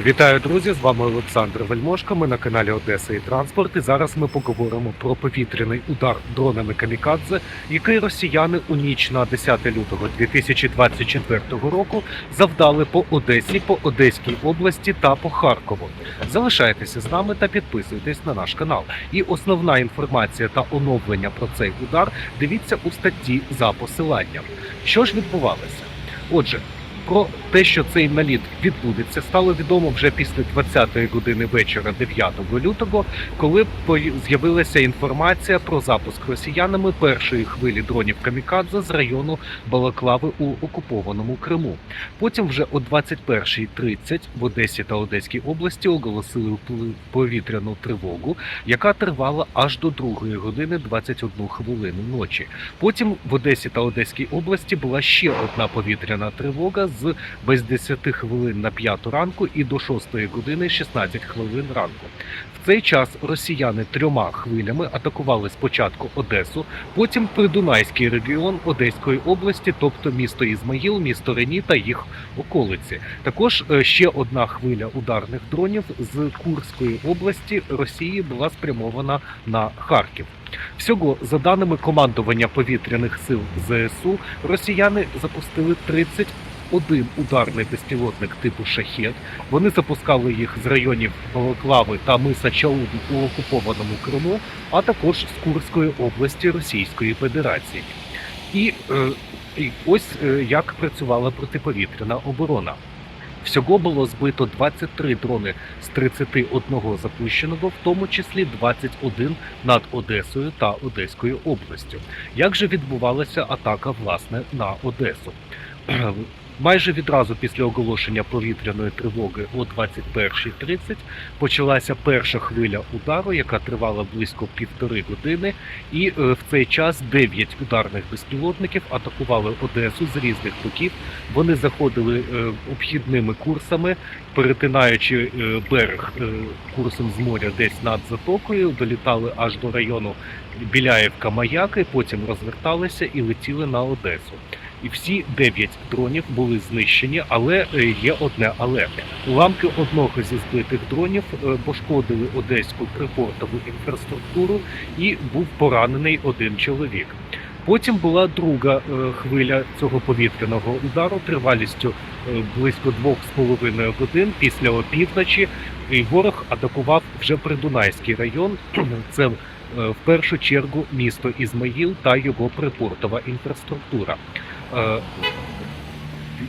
Вітаю, друзі! З вами Олександр Вельмошко. Ми на каналі Одеса і Транспорт. І зараз ми поговоримо про повітряний удар дронами Камікадзе, який росіяни у ніч на 10 лютого 2024 року завдали по Одесі, по Одеській області та по Харкову. Залишайтеся з нами та підписуйтесь на наш канал. І основна інформація та оновлення про цей удар дивіться у статті за посиланням. Що ж відбувалося? Отже, про те, що цей наліт відбудеться, стало відомо вже після 20-ї години вечора 9 лютого, коли з'явилася інформація про запуск росіянами першої хвилі дронів Камікадзе з району Балаклави у окупованому Криму. Потім вже о 21.30 в Одесі та Одеській області оголосили повітряну тривогу, яка тривала аж до 2 години 21 хвилину ночі. Потім в Одесі та Одеській області була ще одна повітряна тривога з без 10 хвилин на 5 ранку і до 6 години 16 хвилин ранку. В цей час росіяни трьома хвилями атакували спочатку Одесу, потім Придунайський регіон Одеської області, тобто місто Ізмаїл, місто Рені та їх околиці. Також е, ще одна хвиля ударних дронів з Курської області Росії була спрямована на Харків. Всього, за даними командування повітряних сил ЗСУ, росіяни запустили 31 ударний безпілотник типу Шахет. Вони запускали їх з районів Балаклави та Миса Чауду у окупованому Криму, а також з Курської області Російської Федерації. І, е, і ось е, як працювала протиповітряна оборона. Всього було збито 23 дрони з 31 запущеного, в тому числі 21 над Одесою та Одеською областю. Як же відбувалася атака власне на Одесу? Майже відразу після оголошення повітряної тривоги о 21.30 почалася перша хвиля удару, яка тривала близько півтори години, і е, в цей час 9 ударних безпілотників атакували Одесу з різних боків. Вони заходили е, обхідними курсами, перетинаючи е, берег курсом з моря десь над затокою, долітали аж до району Біляєвка Маяки, потім розверталися і летіли на Одесу. І всі дев'ять дронів були знищені, але е, є одне але. Уламки одного зі збитих дронів е, пошкодили одеську припортову інфраструктуру і був поранений один чоловік. Потім була друга е, хвиля цього повітряного удару тривалістю близько двох з половиною годин після опівночі. І ворог атакував вже Придунайський район. Це в першу чергу місто Ізмаїл та його припортова інфраструктура. Е,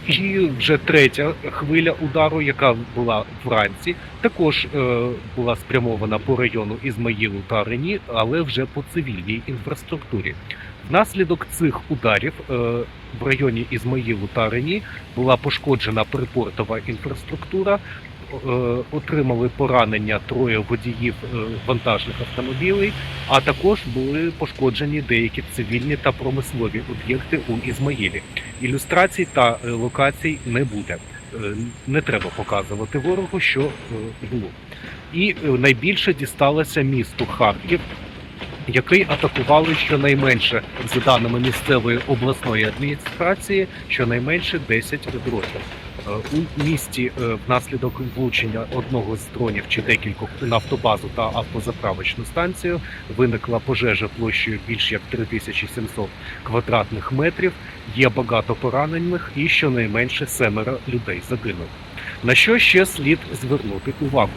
І вже третя хвиля удару, яка була вранці, також е, була спрямована по району Ізмаїлу та Рені, але вже по цивільній інфраструктурі. Внаслідок цих ударів е, в районі Ізмаїлу та Рені була пошкоджена припортова інфраструктура. Е, Отримали поранення троє водіїв е, вантажних автомобілів, а також були пошкоджені деякі цивільні та промислові об'єкти у Ізмаїлі. Ілюстрацій та е, локацій не буде. Не треба показувати ворогу, що було. І найбільше дісталося місту Харків, який атакували щонайменше, за даними місцевої обласної адміністрації, щонайменше 10 дронів. Е, У місті е, внаслідок влучення одного з дронів чи декількох нафтобазу та автозаправочну станцію виникла пожежа площею більш як 3700 квадратних метрів. Є багато поранених і щонайменше семеро людей загинуло. На що ще слід звернути увагу?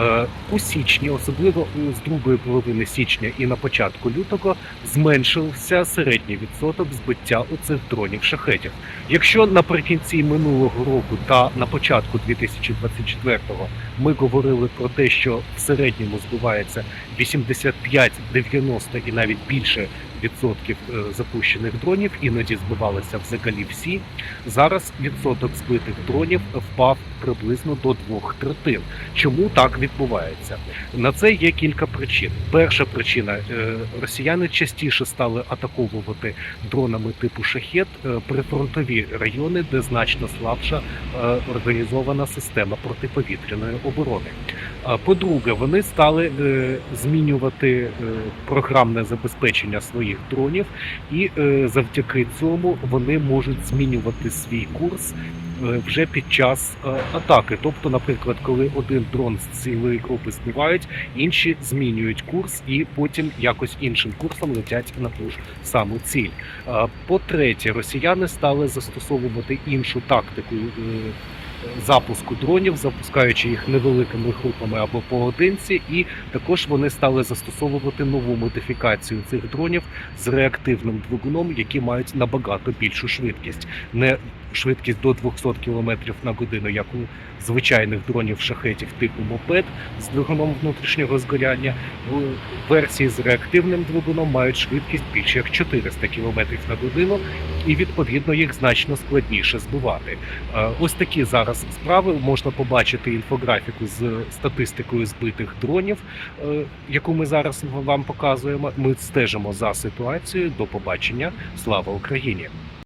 Е, У січні, особливо з другої половини січня і на початку лютого, зменшився середній відсоток збиття у цих дронів шахетів. Якщо наприкінці минулого року та на початку 2024-го ми говорили про те, що в середньому збивається 85, 90 і навіть більше відсотків е, запущених дронів, іноді збивалися взагалі всі. Зараз відсоток збитих дронів впав приблизно до двох третин. Чому так відбувається? На це є кілька причин. Перша причина е, росіяни частіше стали атаковувати дронами типу шахет е, прифронтові райони, де значно слабша організована система протиповітряної оборони. По-друге, вони стали е, змінювати е, програмне забезпечення своїх дронів, і е, завдяки цьому вони можуть змінювати свій курс вже під час атаки. Тобто, наприклад, коли один дрон з цілої групи збивають, інші змінюють курс і потім якось іншим курсом летять на ту ж саму ціль. По-третє, росіяни стали застосовувати іншу тактику. Запуску дронів, запускаючи їх невеликими групами або поодинці, і також вони стали застосовувати нову модифікацію цих дронів з реактивним двигуном, які мають набагато більшу швидкість, не швидкість до 200 км на годину, як у звичайних дронів шахетів типу мопед з двигуном внутрішнього згоряння. В версії з реактивним двигуном мають швидкість більше як 400 км на годину, і відповідно їх значно складніше збивати. Ось такі зараз справи можна побачити інфографіку з статистикою збитих дронів, е, яку ми зараз вам показуємо. Ми стежимо за ситуацією. До побачення. Слава Україні!